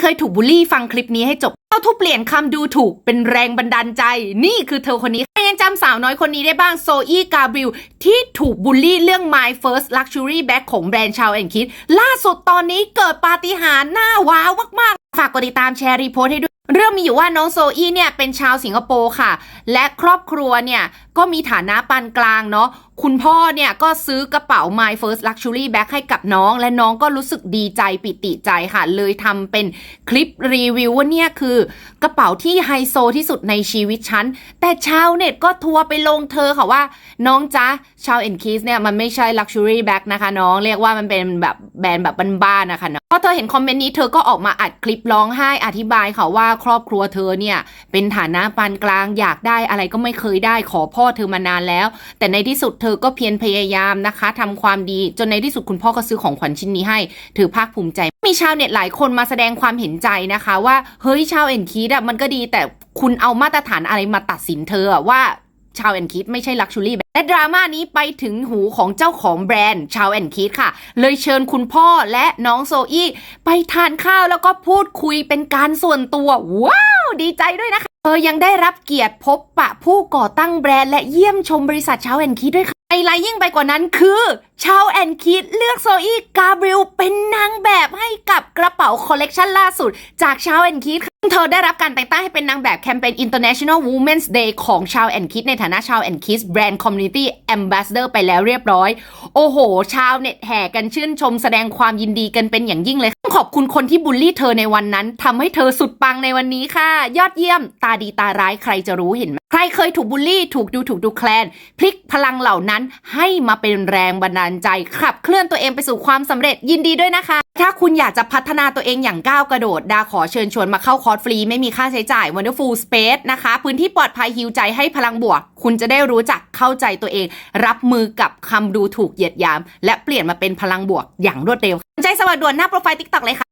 เคยถูกบูลลี่ฟังคลิปนี้ให้จบเอาทุบเปลี่ยนคำดูถูกเป็นแรงบันดาลใจ นี่คือเธอคนนี้ใครยังจำสาวน้อยคนนี้ได้บ้างโซอี้กาบริลที่ถูกบูลลี่เรื่อง My First Luxury Bag ของแบรนด์ชาวแอนคิดล่าสุดตอนนี้เกิดปาฏิหาริย์หน้าว้าวมากๆ ฝากกดติดตามแชร์รีโพสต์ให้ด้วย เรื่องมีอยู่ว่าน้องโซอี้เนี่ยเป็นชาวสิงคโปร์ค่ะ และครอบครัวเนี่ยก็มีฐานะปานกลางเนาะคุณพ่อเนี่ยก็ซื้อกระเป๋า My First Luxury Bag ให้กับน้อง และน้องก็รู้สึกดีใจปิติใจค่ะ เลยทำเป็นคลิปรีวิวว่าเนี่ยคือกระเป๋าที่ไฮโซที่สุดในชีวิตฉัน แต่ชาวเน็ตก็ทัวร์ไปลงเธอค่ะว่า น้องจ๊ะชาวเอ็นคิสเนี่ยมันไม่ใช่ Luxury Bag นะคะน้องเรียกว่ามันเป็นแบบแบรนด์แบบบ้านๆนะคะเนาะพอเธอเห็นคอมเมนต์นี้เธอก็ออกมาอัดคลิปร้องไห้อธิบายค่ะว่าครอบครัวเธอเนี่ยเป็นฐานะปานกลางอยากได้อะไรก็ไม่เคยได้ขอพ่อเธอมานานแล้ว แต่ในที่สุดเธอก็เพียรพยายามนะคะทำความดีจนในที่สุดคุณพ่อก็ซื้อของขวัญชิ้นนี้ให้เธอภาคภูมิใจ มีชาวเน็ตหลายคนมาแสดงความเห็นใจนะคะ ว่าเฮ้ยชาวเอ็นคีดอะมันก็ดีแต่คุณเอามาตรฐานอะไรมาตัดสินเธอว่า ชาวแอนคิดไม่ใช่ลักชูรี่และดราม่านี้ไปถึงหูของเจ้าของแบรนด์ชาวแอนคิดค่ะ เลยเชิญคุณพ่อและน้องโซอี้ไปทานข้าวแล้วก็พูดคุยเป็นการส่วนตัว ว้าว ดีใจด้วยนะคะเออยังได้รับเกียรติพบปะผู้ก่อตั้งแบรนด์และเยี่ยมชมบริษัทชาวแอนคิดด้วยค่ะไฮไลท์ยิ่งไปกว่านั้นคือชาวแอนคิดเลือกโซอี้กาบริลเป็นนางแบบให้กับกระเป๋าคอลเลกชันล่าสุด จากชาวแอนคิดเธอได้รับการแต่งตั้งให้เป็นนางแบบแคมเปญ International Women's Day ของชาวแอนคิดในฐานะชาวแอนคิดแบรนด์ Community Ambassador ไปแล้วเรียบร้อย โอ้โห ชาวเน็ตแห่กันชื่นชมแสดงความยินดีกันเป็นอย่างยิ่งเลย ขอบคุณคนที่บูลลี่เธอในวันนั้นทำให้เธอสุดปังในวันนี้ค่ะ ยอดเยี่ยม ตาดีตาร้ายใครจะรู้เห็นไหมใครเคยถูกบูลลี่ ถูกดูถูกดูแคลนพลิกพลังเหล่านั้นให้มาเป็นแรงบันดาลใจขับเคลื่อนตัวเองไปสู่ความสำเร็จยินดีด้วยนะคะ ถ้าคุณอยากจะพัฒนาตัวเองอย่างก้าวกระโดด ดาขอเชิญชวนมาเข้าคอร์สฟรี ไม่มีค่าใช้จ่าย Wonderful Space นะคะ พื้นที่ปลอดภัยฮิวใจให้พลังบวก คุณจะได้รู้จักเข้าใจตัวเอง รับมือกับคำดูถูกเหยียดหยาม และเปลี่ยนมาเป็นพลังบวกอย่างรวดเร็วสนใจสวัสดด่วนหน้าโปรไฟล์ TikTok เลยค่ะ